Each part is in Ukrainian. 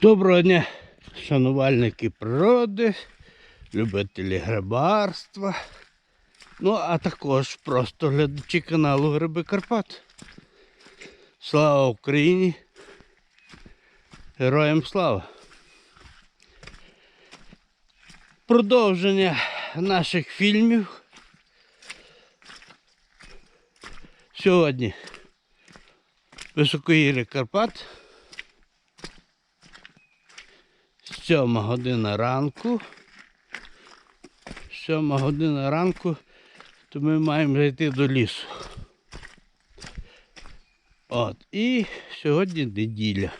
Доброго дня, шанувальники природи, любителі грибарства. Ну, а також просто глядачі каналу Гриби Карпат. Слава Україні! Героям слава! Продовження наших фільмів. Сьогодні Високогір'я Карпат. Сьома година ранку. Сьома година ранку, то ми маємо зайти до лісу. От. І сьогодні неділя.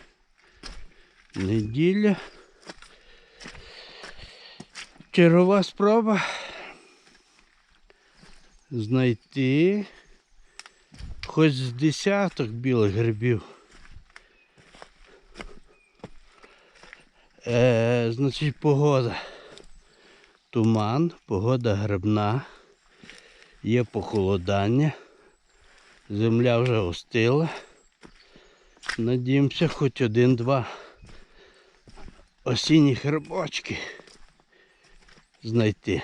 Неділя. Чергова спроба знайти хоч з десяток білих грибів. Е, значить, погода. Туман, погода грибна, є похолодання, земля вже остила. Надіємося, хоч один-два осінні грибочки знайти.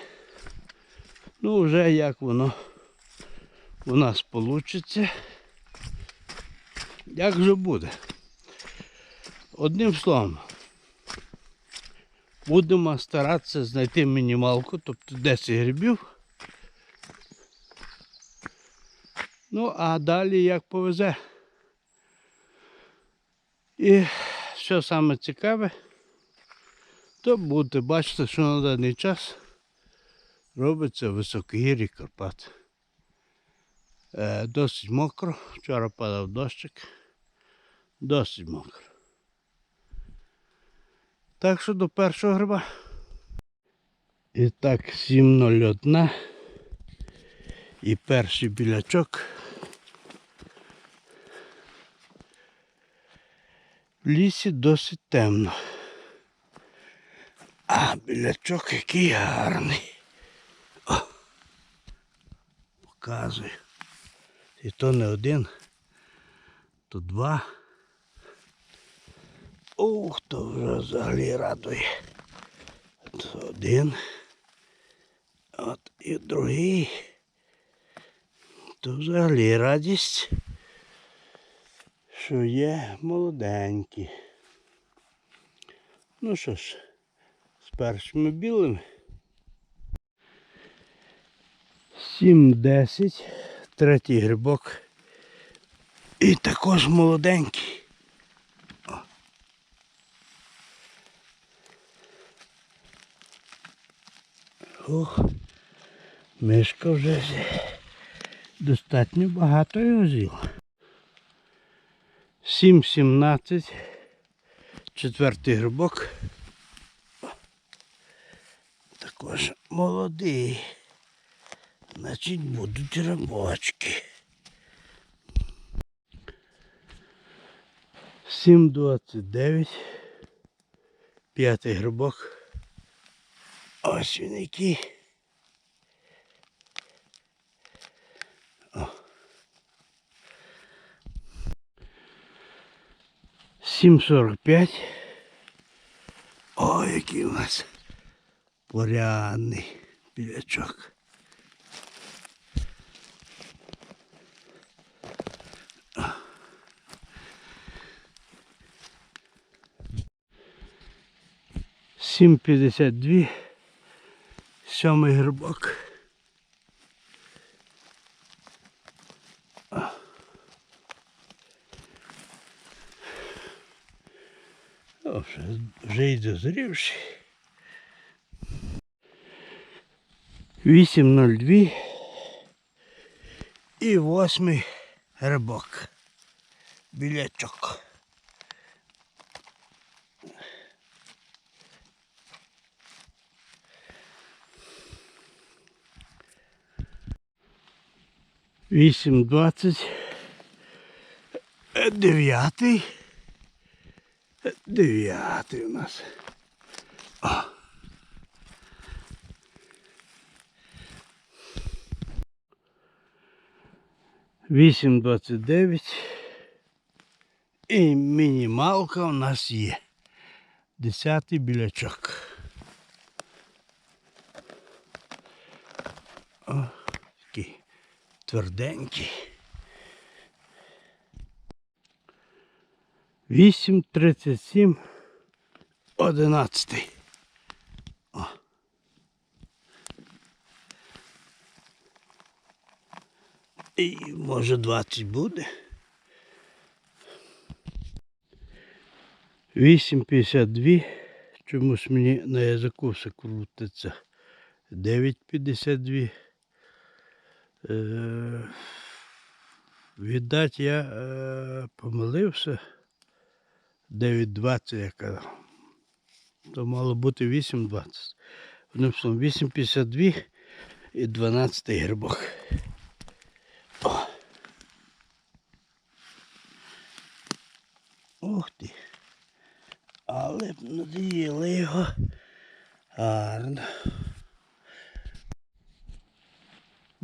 Ну, вже як воно у нас вийде. Як же буде? Одним словом, будемо старатися знайти мінімалку, тобто 10 грибів. Ну, а далі як повезе. І що саме цікаве, то будете бачити, що на даний час робиться в високогір'ї Карпат. Е, досить мокро, вчора падав дощик, досить мокро. Так що до першого гриба. І так, 7.01. І перший білячок. В лісі досить темно. А, білячок який гарний. О, показую. І то не один, то два. Ух, то вже взагалі радує. От один. От і другий. То взагалі радість, що є молоденькі. Ну що ж, з першими білими. Сім-десять. Третій грибок. І також молоденький. Ох, мишка вже достатньо багато його з'їла. 7-17. Четвертий грибок. Також молодий. Значить будуть рибочки. 7,29. П'ятий грибок. Ось він який. О. 7,45. О, який у нас порядний білячок. Сім п'ятдесят дві. Сьомий грибок. О, вже, вже й дозрівший. 8.02 і восьмий грибок. Білячок. Вісім двадцять. Дев'ятий. Дев'ятий у нас. О. Вісім двадцять дев'ять. І мінімалка у нас є. Десятий білячок. О, такий тверденький. Вісім тридцять сім. Одинадцятий. О. І може 20 буде. 8,52. Чомусь мені на язику все крутиться. 9,52. Е, віддать я е, помилився. 9,20 я казав. То мало бути 8,20. Одним словом, 8,52 і 12 грибок. О. Ух ти. Але б надоїли його. Гарно.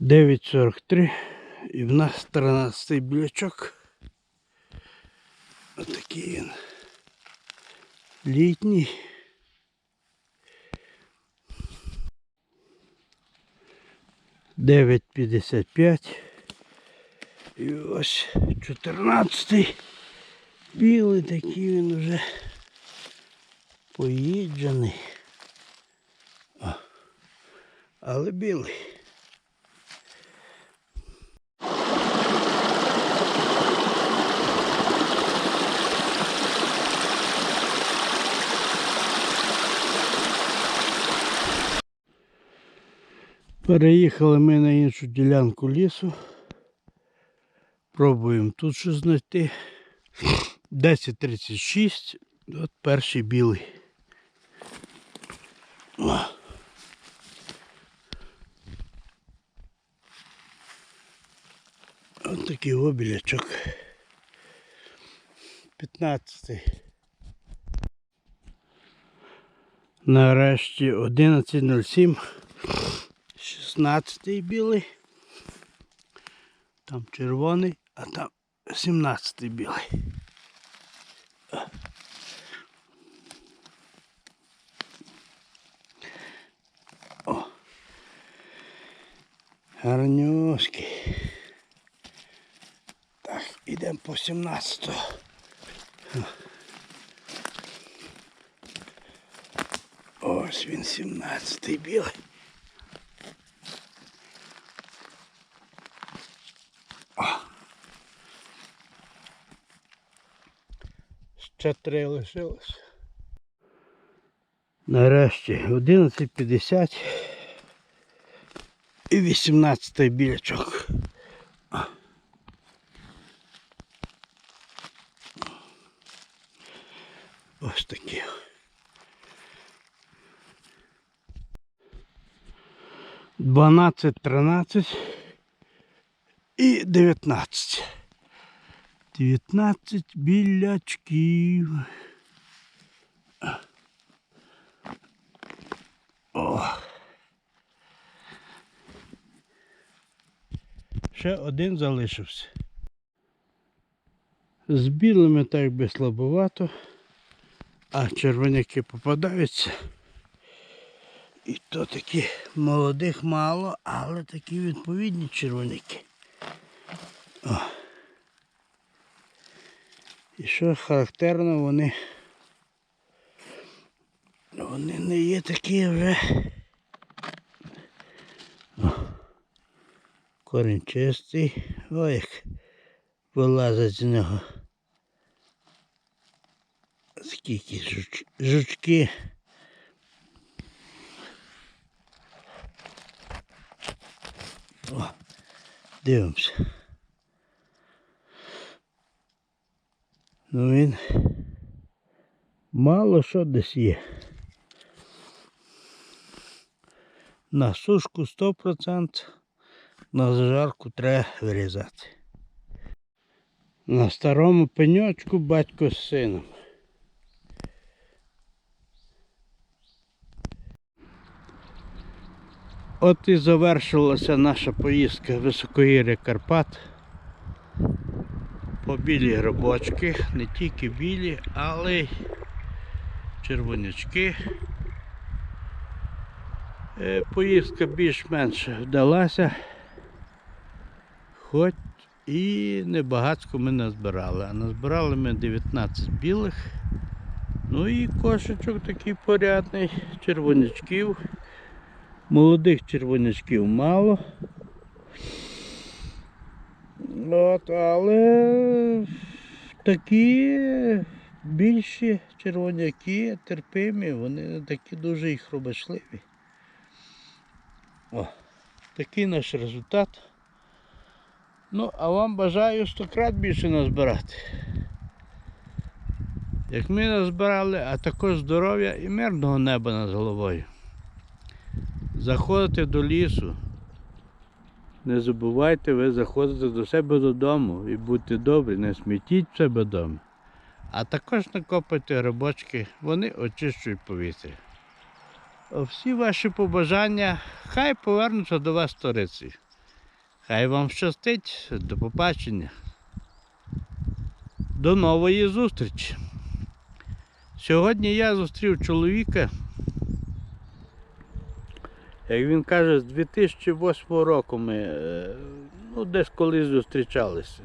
9.43 і в нас 13 білячок. Отакий він. Літній. Дев'ять п'ятдесят п'ять. І ось 14 білий такий він вже поїджений. О, але білий. Переїхали ми на іншу ділянку лісу. Пробуємо тут щось знайти. 10.36. От перший білий. О. От такий обілячок. 15. Нарешті 11.07. 16 білий. Там червоний, а там 17 білий. О. Гарнюшки. Так, ідемо по 17. Ось він 17 білий. Три лишилось. Нарешті 11.50 і 18 білячок. Ось такі. Дванадцять, тринадцять і дев'ятнадцять. 19 білячків. О. Ще один залишився. З білими так би слабовато, а червоняки попадаються. І то такі молодих мало, але такі відповідні червоняки. О. І що характерно, вони вони не є такі вже. Корінь чистий. Ой, як вилазить з нього. Скільки жуч... жучки. О, дивимося. Ну він мало що десь є. На сушку 100%, на зажарку треба вирізати. На старому пеньочку батько з сином. От і завершилася наша поїздка в високогір'я Карпат по білі грибочки, не тільки білі, але й червонячки. Е, Поїздка більш-менш вдалася. Хоч і небагацько ми назбирали. А назбирали ми 19 білих. Ну і кошечок такий порядний, червонячків. Молодих червонячків мало. От, але такі більші червоняки, терпимі, вони такі дуже і хробашливі. О, такий наш результат. Ну, а вам бажаю стократ більше назбирати. Як ми назбирали, а також здоров'я і мирного неба над головою. Заходите до лісу. Не забувайте, ви заходите до себе додому і будьте добрі, не смітіть себе вдома. А також накопайте грибочки, вони очищують повітря. Всі ваші побажання хай повернуться до вас сторицею. Хай вам щастить. До побачення. До нової зустрічі. Сьогодні я зустрів чоловіка. Як він каже, з 2008 року ми е, ну, десь колись зустрічалися.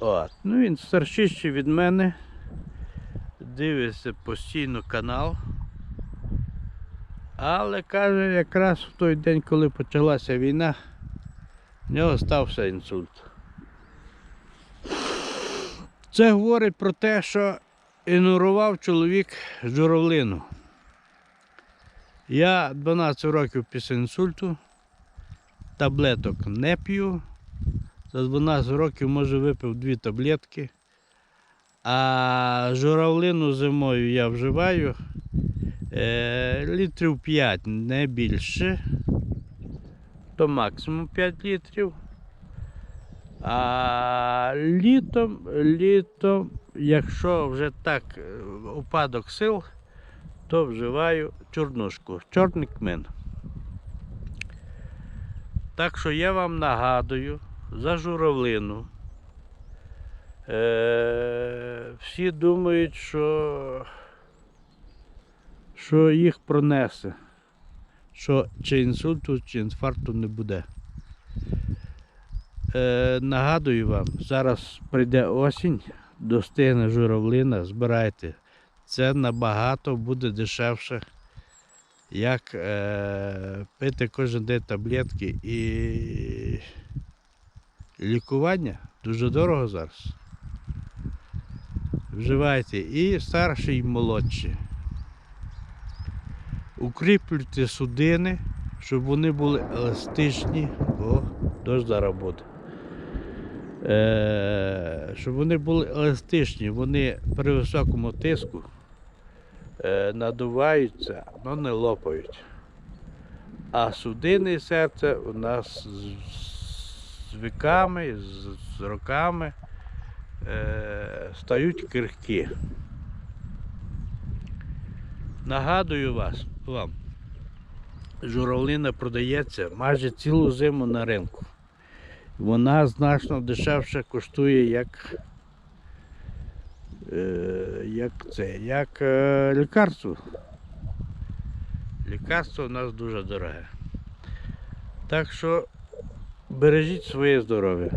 От. Ну, він старший від мене. Дивиться постійно канал. Але каже, якраз в той день, коли почалася війна, в нього стався інсульт. Це говорить про те, що ігнорував чоловік журавлину. Я 12 років після інсульту, таблеток не п'ю. За 12 років, може, випив дві таблетки. А журавлину зимою я вживаю е, літрів 5, не більше. То максимум 5 літрів. А літом, літом, якщо вже так е, упадок сил, то вживаю чорнушку, чорний кмин. Так що я вам нагадую за журавлину. Е, всі думають, що, що їх пронесе, що чи інсульту, чи інфаркту не буде. Е, нагадую вам, зараз прийде осінь, достигне журавлина, збирайте. Це набагато буде дешевше, як е, пити кожен день таблетки і лікування дуже дорого зараз. Вживайте і старші, і молодші. Укріплюйте судини, щоб вони були еластичні. О, дощ зараз буде. Е, щоб вони були еластичні, вони при високому тиску надуваються, але не лопають. А судини серце у нас з, віками, з, роками е, стають крихкі. Нагадую вас, вам, журавлина продається майже цілу зиму на ринку. Вона значно дешевше коштує як, е, як це, як е, лікарство. Лікарство у нас дуже дороге. Так що бережіть своє здоров'я.